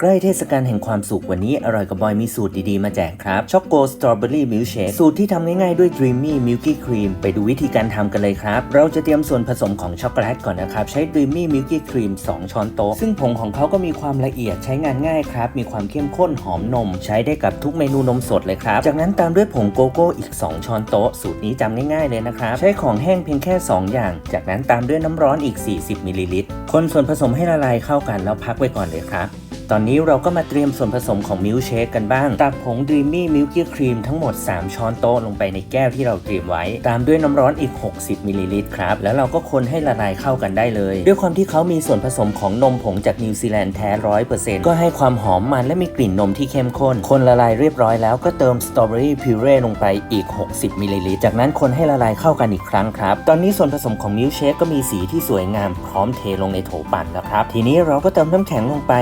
ใกล้เทศกาลแห่งความสุขวันนี้อร่อยกับบอยมีสูตรดีๆ มาแจกครับช็อกโกสตรอเบอรี่มิลเชคสูตรที่ทำง่ายๆด้วย Dreamy Milky Cream ไปดูวิธีการทำกันเลยครับ เราจะเตรียมส่วนผสมของช็อกโกแลตก่อนนะครับ ใช้ Dreamy Milky Cream 2 ช้อนโต๊ะ ซึ่งผงของเขาก็มีความละเอียดใช้งานง่ายครับ มีความเข้มข้นหอมนม ใช้ได้กับทุกเมนูนมสดเลยครับ จากนั้นตามด้วยผงโกโก้อีก 2 ช้อนโต๊ะ สูตรนี้จำง่ายๆเลยนะครับใช้ของแห้งเพียงแค่ 2 อย่าง จากนั้นตามด้วยน้ำร้อนอีก 40มิลลิลิตรคนส่วนผสมให้ละลายเข้ากันแล้วพักไว้ก่อนเลยครับ ตอนนี้เราก็มาเตรียมส่วนผสมของมิลค์เชคกันบ้าง ตักผง Dreamy Milky Cream ทั้งหมด 3 ช้อนโต๊ะลงไปในแก้วที่เราเตรียมไว้ ตามด้วยน้ำร้อนอีก 60มิลลิลิตรครับ แล้วเราก็คนให้ละลายเข้ากันได้เลย ด้วยความที่เขามีส่วนผสมของนมผงจากนิวซีแลนด์แท้100%ก็ให้ความหอมมันและมีกลิ่นนมที่เข้มข้น คนละลายเรียบร้อยแล้วก็เติมสตรอเบอรี่พิวเร่ลงไปอีก 60มิลลิลิตรจากนั้นคนให้ละลายเข้ากันอีกครั้งครับ ตอนนี้ส่วนผสมของมิลค์เชคก็มีสีที่สวยงามพร้อมเทลงในโถปั่นแล้วครับ ทีนี้เราก็เติมน้ำแข็งลงไป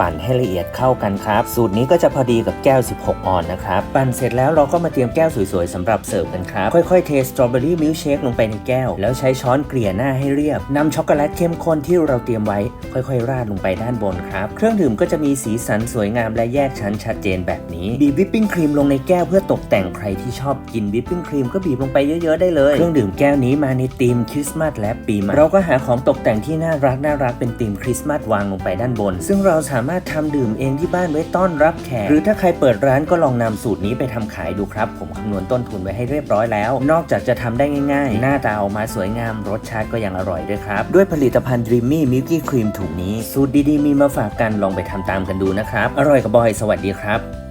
ปั่นให้ละเอียดเข้ากันครับ สูตรนี้ก็จะพอดีกับแก้ว 16 ออนนะครับ ปั่นเสร็จแล้วเราก็มาเตรียมแก้วสวยๆสำหรับเสิร์ฟกันครับ ค่อยๆเทสตรอเบอรี่มิลค์เชคลงไปในแก้ว แล้วใช้ช้อนเกลี่ยหน้าให้เรียบนำช็อกโกแลตเข้มข้นที่เราเตรียมไว้ ค่อยๆ ราดลงไปด้านบนครับ เครื่องดื่มก็จะมีสีสันสวยงามและแยกชั้นชัดเจนแบบนี้ บีบวิปปิ้งครีมลงในแก้วเพื่อตกแต่งใครที่ชอบกินวิปปิ้งครีมก็บีบลงไปเยอะๆได้เลย เครื่องดื่มแก้วนี้มาในธีมคริสต์มาสและปีใหม่ เราก็หาของตกแต่งที่น่ารักน่ารักเป็นธีมคริสต์มาสวางลงไปด้านบน ซึ่งเราสาามารถทำดื่มเองที่บ้านไว้ต้อนรับแขก หรือถ้าใครเปิดร้านก็ลองนำสูตรนี้ไปทำขายดูครับ ผมคำนวณต้นทุนไว้ให้เรียบร้อยแล้ว นอกจากจะทำได้ง่ายๆ หน้าตาออกมาสวยงามรสชาติก็ยังอร่อยด้วยครับ ด้วยผลิตภัณฑ์ Dreamy Milky Cream ถุงนี้ สูตรดีๆมีมาฝากกันลองไปทำตามกันดูนะครับ อร่อยกับบอยสวัสดีครับ